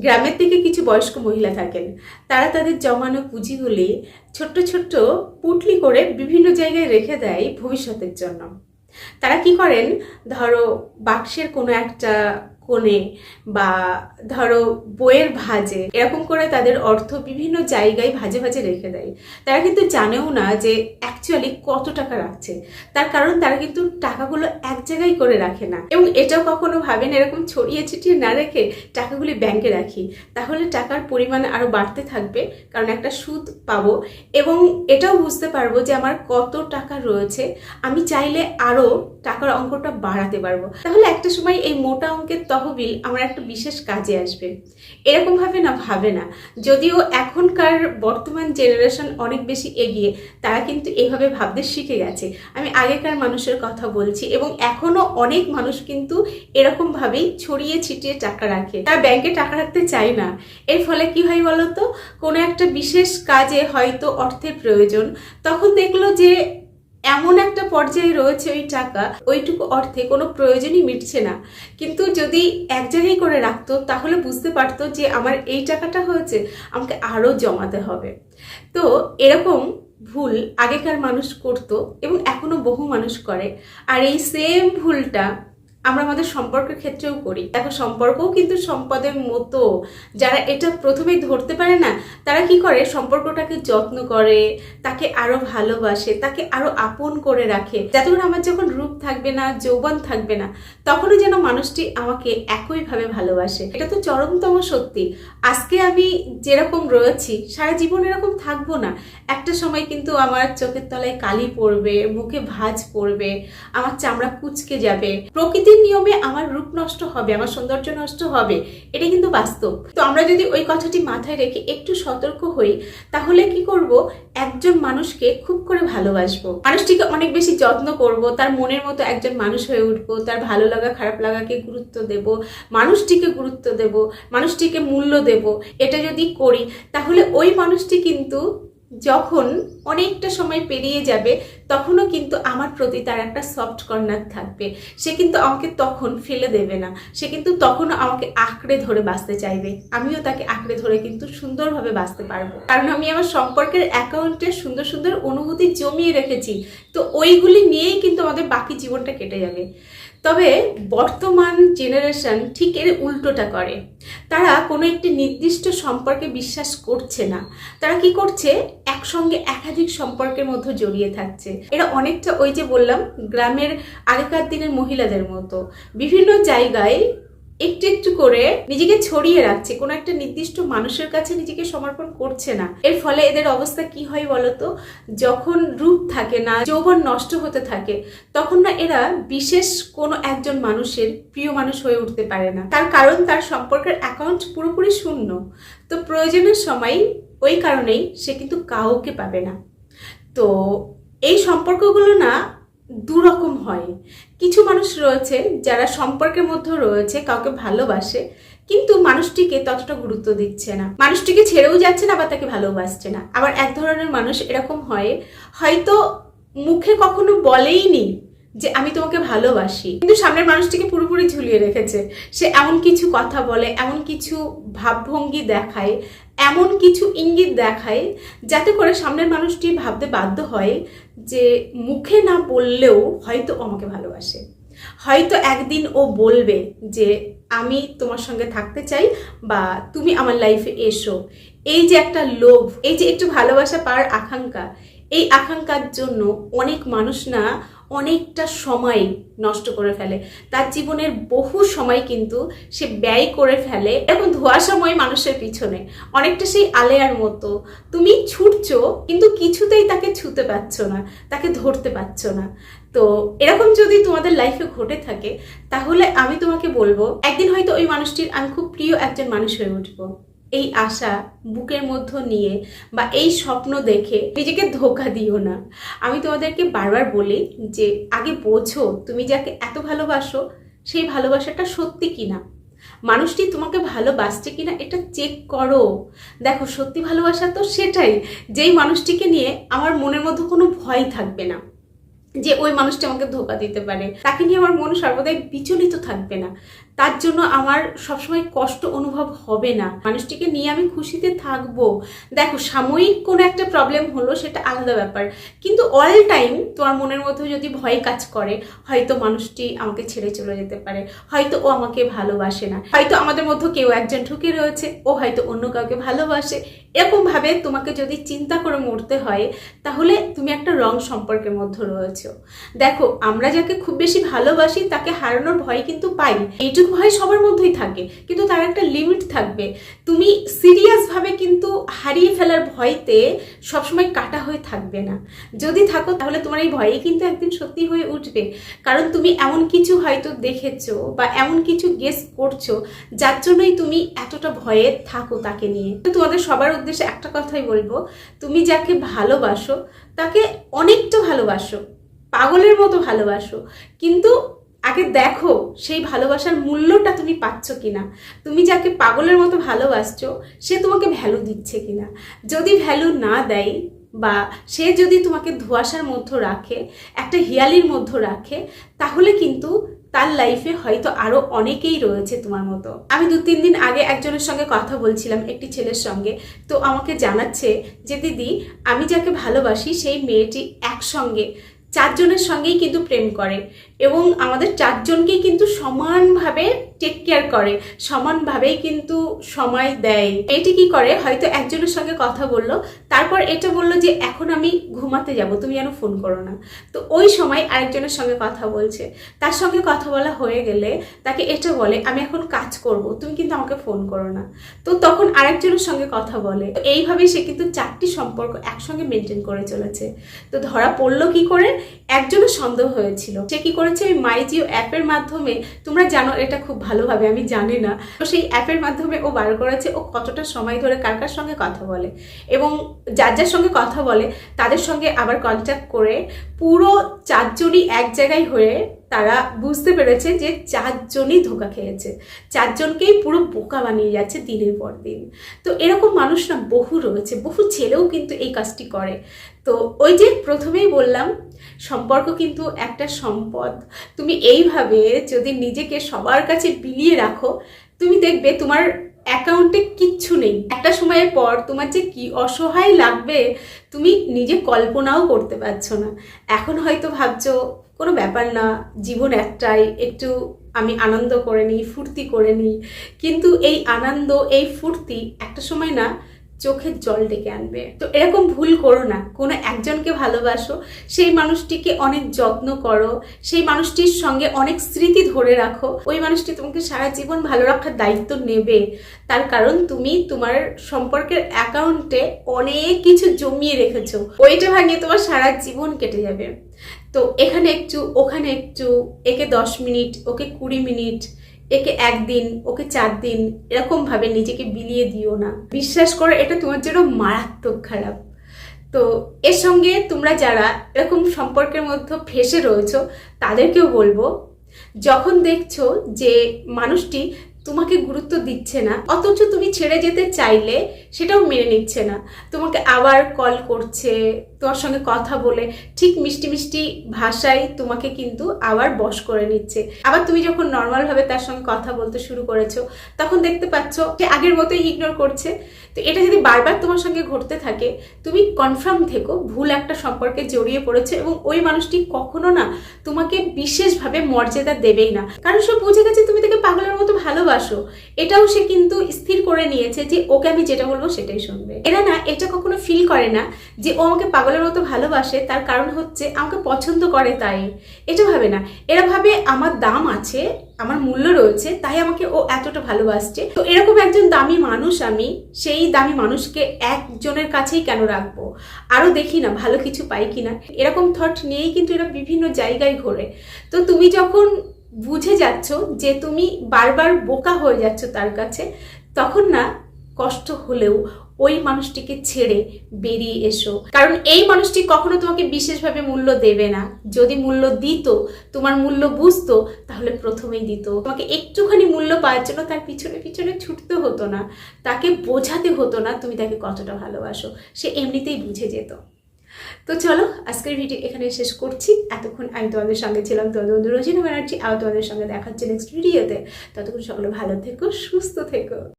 গ্রামের দিকে কিছু বয়স্ক মহিলা থাকেন। তারা তাদের জমানো পুঁজিগুলি ছোট্ট ছোট্ট পুটলি করে বিভিন্ন জায়গায় রেখে দেয় ভবিষ্যতের জন্য। তারা কি করেন? ধরো, বাক্সের কোনো একটা কোণে বা ধরো বইয়ের ভাজে এরকম করে তাদের অর্থ বিভিন্ন জায়গায় ভাজে ভাজে রেখে দেয়। তারা কিন্তু জানেও না যে অ্যাকচুয়ালি কত টাকা রাখছে। তার কারণ তারা কিন্তু টাকাগুলো এক জায়গায় করে রাখে না। এবং এটাও কখনো ভাবেন এরকম ছড়িয়ে ছিটিয়ে না রেখে টাকাগুলি ব্যাংকে রাখি। তাহলে টাকার পরিমাণ আরও বাড়তে থাকবে, কারণ একটা সুদ পাবো। এবং এটাও বুঝতে পারব যে আমার কত টাকা রয়েছে, আমি চাইলে আরও টাকার অঙ্কটা বাড়াতে পারব। তাহলে একটা সময় এই মোটা অঙ্কের তহবিল আমার একটা বিশেষ কাজে আসবে। এরকমভাবে না ভাবে না। যদিও এখনকার বর্তমান জেনারেশন অনেক বেশি এগিয়ে, তারা কিন্তু এভাবে ভাবতে শিখে গেছে। আমি আগেকার মানুষের কথা বলছি এবং এখনও অনেক মানুষ কিন্তু এরকমভাবেই ছড়িয়ে ছিটিয়ে টাকা রাখে। তারা ব্যাংকে টাকা রাখতে চায় না। এর ফলে কি হয় বলতো? কোনো একটা বিশেষ কাজে হয়তো অর্থের প্রয়োজন। তখন দেখল যে এমন একটা পর্যায়ে রয়েছে ওই টাকা, ওইটুকু অর্থে কোনো প্রয়োজনই মিটছে না। কিন্তু যদি এক জায়গায় করে রাখতো, তাহলে বুঝতে পারতো যে আমার এই টাকাটা হয়েছে, আমাকে আরও জমাতে হবে। তো এরকম ভুল আগেকার মানুষ করত এবং এখনও বহু মানুষ করে। আর এই সেম ভুলটা আমরা আমাদের সম্পর্কের ক্ষেত্রেও করি। দেখো, সম্পর্কও কিন্তু সম্পদের মতো। যারা এটা প্রথমেই ধরতে পারে না, তারা কি করে? সম্পর্কটাকে যত্ন করে, তাকে আরও ভালোবাসে, তাকে আরও আপন করে রাখে। যাতে করে আমার যখন রূপ থাকবে না, যৌবন থাকবে না, তখনও যেন মানুষটি আমাকে একইভাবে ভালোবাসে। এটা তো চরমতম সত্যি। আজকে আমি যেরকম রয়েছি, সারা জীবন এরকম থাকব না। একটা সময় কিন্তু আমার চোখের তলায় কালি পড়বে, মুখে ভাঁজ পড়বে, আমার চামড়া কুচকে যাবে। প্রকৃতির নিয়মে আমার রূপ নষ্ট হবে, আমার সৌন্দর্য নষ্ট হবে, এটা কিন্তু বাস্তব। তো আমরা যদি ওই কথাটি মাথায় রেখে একটু সতর্ক হই, তাহলে কি করব? একজন মানুষকে খুব করে ভালোবাসবো। মানুষটিকে অনেক বেশি যত্ন করব, তার মনের মতো একজন মানুষ হয়ে উঠবো, তার ভালো লাগা, খারাপ লাগাকে গুরুত্ব দেব, মানুষটিকে গুরুত্ব দেব, মানুষটিকে মূল্য দেব, এটা যদি করি, তাহলে ওই মানুষটি কিন্তু যখন অনেকটা সময় পেরিয়ে যাবে তখনও কিন্তু আমার প্রতি তার একটা সফট কর্নার থাকবে। সে কিন্তু আমাকে তখন ফেলে দেবে না। সে কিন্তু তখনও আমাকে আঁকড়ে ধরে বাঁচতে চাইবে। আমিও তাকে আঁকড়ে ধরে কিন্তু সুন্দরভাবে বাঁচতে পারব। কারণ আমি আমার সম্পর্কের অ্যাকাউন্টে সুন্দর সুন্দর অনুভূতি জমিয়ে রেখেছি। তো ওইগুলি নিয়েই কিন্তু আমাদের বাকি জীবনটা কেটে যাবে। তবে বর্তমান জেনারেশন ঠিক এর উল্টোটা করে। তারা কোনো একটি নির্দিষ্ট সম্পর্কে বিশ্বাস করছে না। তারা কি করছে? একসঙ্গে একাধিক সম্পর্কের মধ্যে জড়িয়ে থাকছে। এরা অনেকটা ওই যে বললাম, গ্রামের আগেকার দিনের মহিলাদের মতো। বিভিন্ন জায়গায় একটু একটু করে নিজেকে ছড়িয়ে রাখছে, কোনো একটা নির্দিষ্ট মানুষের কাছে নিজেকে সমর্পণ করছে না। এর ফলে এদের অবস্থা কি হয় বলতো? যখন রূপ থাকে না, যৌবন নষ্ট হতে থাকে, তখন না এরা বিশেষ কোনো একজন মানুষের প্রিয় মানুষ হয়ে উঠতে পারে না। তার কারণ তার সম্পর্কের অ্যাকাউন্ট পুরোপুরি শূন্য। তো প্রয়োজনের সময় ওই কারণেই সে কিন্তু কাউকে পাবে না। তো এই সম্পর্কগুলো না দুরকম হয়। কিছু মানুষ রয়েছে যারা সম্পর্কের মধ্যে রয়েছে, কাউকে ভালোবাসে, কিন্তু মানুষটিকে ততটা গুরুত্ব দিচ্ছে না। মানুষটিকে ছেড়েও যাচ্ছে না বা তাকে ভালোবাসছে না। আবার এক ধরনের মানুষ এরকম হয় হয়তো মুখে কখনো বলেইনি যে আমি তোমাকে ভালোবাসি। কিন্তু সামনের মানুষটিকে পুরোপুরি ঝুলিয়ে রেখেছে। সে এমন কিছু কথা বলে, এমন কিছু ভাবভঙ্গি দেখায়, এমন কিছু ইঙ্গিত দেখায়, যাতে করে সামনের মানুষটি ভাবতে বাধ্য হয় যে মুখে না বললেও হয়তো আমাকে ভালোবাসে। হয়তো একদিন ও বলবে যে আমি তোমার সঙ্গে থাকতে চাই বা তুমি আমার লাইফে এসো। এই যে একটা লোভ, এই যে একটু ভালোবাসা পাওয়ার আকাঙ্ক্ষা, এই আকাঙ্ক্ষার জন্য অনেক মানুষ না অনেকটা সময় নষ্ট করে ফেলে। তার জীবনের বহু সময় কিন্তু সে ব্যয় করে ফেলে। এরকম ধোয়াশাময় মানুষের পিছনে। অনেকটা সেই আলেয়ার মতো। তুমি ছুটছো, কিন্তু কিছুতেই তাকে ছুতে পারছ না, তাকে ধরতে পারছ না। তো এরকম যদি তোমাদের লাইফে ঘটে থাকে, তাহলে আমি তোমাকে বলব, একদিন হয়তো ওই মানুষটির, আমি খুব প্রিয় একজন মানুষ হয়ে উঠবো। এই আশা বুকের মধ্যে নিয়ে বা এই স্বপ্ন দেখে নিজেকে ধোকা দিও না। আমি তোমাদেরকে বারবার বলি যে, আগে বোঝো তুমি যাকে এত ভালোবাসো, সেই ভালোবাসাটা সত্যি কিনা? মানুষটি তোমাকে ভালোবাসছে কিনা এটা চেক করো। দেখো, সত্যি ভালোবাসা তো সেটাই। যেই মানুষটিকে নিয়ে আমার মনের মধ্যে কোনো ভয় থাকবে না যে, ওই মানুষটি আমাকে ধোকা দিতে পারে। তাকে নিয়ে আমার মন সর্বদাই বিচলিত থাকবে না। তার জন্য আমার সবসময় কষ্ট অনুভব হবে না। মানুষটিকে নিয়ে আমি খুশিতে থাকব। দেখো, সাময়িক কোনো একটা প্রবলেম হলো সেটা আলাদা ব্যাপার। কিন্তু অল টাইম তোমার মনের মধ্যে যদি ভয় কাজ করে, হয়তো মানুষটি আমাকে ছেড়ে চলে যেতে পারে। হয়তো ও আমাকে ভালোবাসে না। হয়তো আমাদের মধ্যে কেউ একজন ঢুকে রয়েছে, ও হয়তো অন্য কাউকে ভালোবাসে। এরকমভাবে তোমাকে যদি চিন্তা করে মরতে হয়, তাহলে তুমি একটা রং সম্পর্কের মধ্যে রয়েছো। দেখো, আমরা যাকে খুব বেশি ভালোবাসি, তাকে হারানোর ভয় কিন্তু পাই। এইটুকু ভয় সবার মধ্যেই থাকে, কিন্তু তার একটা লিমিট থাকবে। তুমি সিরিয়াস ভাবে কিন্তু হারিয়ে ফেলার ভয়তে সবসময় কাটা হয়ে থাকবে না। যদি থাকো তাহলে তোমার এই ভয়ই কিন্তু একদিন সত্যি হয়ে উঠবে। কারণ তুমি এমন কিছু হয়তো দেখেছ বা এমন কিছু গেস করছ, যার জন্যই তুমি এতটা ভয়ে থাকো তাকে নিয়ে। তো তোমাদের সবার উদ্দেশ্যে একটা কথাই বলব, তুমি যাকে ভালোবাসো, তাকে অনেকটা ভালোবাসো, পাগলের মতো ভালোবাসো, কিন্তু আগে দেখো সেই ভালোবাসার মূল্যটা তুমি পাচ্ছ কিনা। তুমি যাকে পাগলের মতো ভালোবাসছো, সে তোমাকে ভ্যালু দিচ্ছে কিনা। যদি ভ্যালু না দেয় বা সে যদি তোমাকে ধোয়াশার মধ্যে রাখে, একটা হিয়ালির মধ্যে রাখে, তাহলে কিন্তু তার লাইফে হয়তো আরও অনেকেই রয়েছে তোমার মতো। আমি দু তিন দিন আগে একজনের সঙ্গে কথা বলছিলাম, একটি ছেলের সঙ্গে। তো আমাকে জানাচ্ছে যে, দিদি, আমি যাকে ভালোবাসি, সেই মেয়েটি একসঙ্গে, চারজনের সঙ্গেই কিন্তু প্রেম করে। এবং আমাদের চারজনকেই কিন্তু সমানভাবে টেক কেয়ার করে, সমানভাবেই কিন্তু সময় দেয়। এটি কি করে? হয়তো একজনের সঙ্গে কথা বলল, তারপর এটা বলল যে, এখন আমি ঘুমাতে যাব, তুমি যেন ফোন করো না। তো ওই সময় আরেকজনের সঙ্গে কথা বলছে। তার সঙ্গে কথা বলা হয়ে গেলে তাকে এটা বলে, আমি এখন কাজ করব, তুমি কিন্তু আমাকে ফোন করো না। তো তখন আরেকজনের সঙ্গে কথা বলে। এইভাবেই সে কিন্তু চারটি সম্পর্ক একসঙ্গে মেনটেন করে চলেছে। তো ধরা পড়ল কি করে? একজনের সন্দেহ হয়েছিল। সে কি করেছে ওই মাই জিও অ্যাপের মাধ্যমে তোমরা জানো এটা খুব ভালোভাবে, আমি জানি না। তো সেই অ্যাপের মাধ্যমে ও বার করেছে, ও কতটা সময় ধরে কার কার সঙ্গে কথা বলে এবং যার যার সঙ্গে কথা বলে, তাদের সঙ্গে আবার কন্ট্যাক্ট করে পুরো চারজনই এক জায়গায় হয়ে তারা বুঝতে পেরেছে যে চারজনই ধোকা খেয়েছে। চারজনকেই পুরো বোকা বানিয়ে যাচ্ছে দিনের পর দিন। তো এরকম মানুষ না বহু রয়েছে, বহু ছেলেও কিন্তু এই কাজটি করে। তো ওই যে প্রথমেই বললাম, সম্পর্ক কিন্তু একটা সম্পদ। তুমি এইভাবে যদি নিজেকে সবার কাছে বিলিয়ে রাখো, তুমি দেখবে তোমার অ্যাকাউন্টে কিচ্ছু নেই। একটা সময়ের পর তোমার যে কি অসহায় লাগবে, তুমি নিজে কল্পনাও করতে পারছ না। এখন হয়তো ভাবছ কোনো ব্যাপার না, জীবন একটাই, একটু আমি আনন্দ করে নিই, ফুর্তি করে নিই। কিন্তু এই আনন্দ, এই ফুর্তি একটা সময় না চোখের জল ডেকে আনবে। তো এরকম ভুল করো না, কোনো একজনকে ভালোবাসো, সেই মানুষটিকে অনেক যত্ন করো, সেই মানুষটির সঙ্গে অনেক স্মৃতি ধরে রাখো। ওই মানুষটি তোমাকে সারা জীবন ভালো রাখার দায়িত্ব নেবে। তার কারণ তুমি তোমার সম্পর্কের অ্যাকাউন্টে অনেক কিছু জমিয়ে রেখেছো। ওইটা ভাঙিয়ে তোমার সারা জীবন কেটে যাবে। তো এখানে একটু, ওখানে একটু, একে দশ মিনিট, ওকে কুড়ি মিনিট, একে একদিন, ওকে চার দিন, এরকম ভাবে নিজেকে বিলিয়ে দিও না। বিশ্বাস করো, এটা তোমার জন্য মারাত্মক খারাপ। তো এর সঙ্গে তোমরা যারা এরকম সম্পর্কের মধ্যে ফেসে রয়েছো, তাদেরকেও বলব, যখন দেখছ যে মানুষটি তোমাকে গুরুত্ব দিচ্ছে না, অথচ তুমি ছেড়ে যেতে চাইলে সেটাও মেনে নিচ্ছে না, তোমাকে আবার কল করছে তোমার সঙ্গে কথা বলে ঠিক মিষ্টি মিষ্টি ভাষায় তোমাকে কিন্তু আবার বশ করে নিচ্ছে। আবার তুমি যখন নর্মালভাবে তার সঙ্গে কথা বলতে শুরু করেছ, তখন দেখতে পাচ্ছ যে আগের মতোই ইগনোর করছে। তো এটা যদি বারবার তোমার সঙ্গে ঘটতে থাকে, তুমি কনফার্ম থেকো ভুল একটা সম্পর্কে জড়িয়ে পড়েছে এবং ওই মানুষটি কখনো না তোমাকে বিশেষভাবে মর্যাদা দেবেই না। কারণ সে বুঝে গেছে তুমি তাকে পাগলের মতো ভালোবাসো। এটাও সে কিন্তু স্থির করে নিয়েছে যে, ওকে আমি যেটা বলব সেটাই শুনবে। এরা না এটা কখনো ফিল করে না যে, ও আমাকে পাগলের মতো ভালোবাসে, তার কারণ হচ্ছে আমাকে পছন্দ করে তাই। এটা ভাবে না। এরা ভাবে আমার দাম আছে, আমার মূল্য রয়েছে, তাই আমাকে ও এতটা ভালোবাসছে। তো এরকম একজন দামি মানুষ আমি, সেই দামি মানুষকে একজনের কাছেই কেন রাখব? আরও দেখি না, ভালো কিছু পাই কিনা। এরকম থট নিয়েই কিন্তু এরা বিভিন্ন জায়গায় ঘোরে। তো তুমি যখন বুঝে যাচ্ছ যে তুমি বারবার বোকা হয়ে যাচ্ছ তার কাছে, তখন না, কষ্ট হলেও ওই মানুষটিকে ছেড়ে বেরিয়ে এসো। কারণ এই মানুষটি কখনো তোমাকে বিশেষভাবে মূল্য দেবে না। যদি মূল্য দিত, তোমার মূল্য বুঝতো, তাহলে প্রথমেই দিত। তোমাকে একটুখানি মূল্য পাওয়ার জন্য তার পিছনে পিছনে ছুটতে হতো না। তাকে বোঝাতে হতো না তুমি তাকে কতটা ভালোবাসো। সে এমনিতেই বুঝে যেত। তো চলো, আজকের ভিডিও এখানে শেষ করছি। এতক্ষণ আমি তোমাদের সঙ্গে ছিলাম তোমাদের বন্ধু রোজিনা ব্যানার্জি। আবার তোমাদের সঙ্গে দেখা হচ্ছে নেক্সট ভিডিওতে ততক্ষণ সকলে ভালো থেকো, সুস্থ থেকো।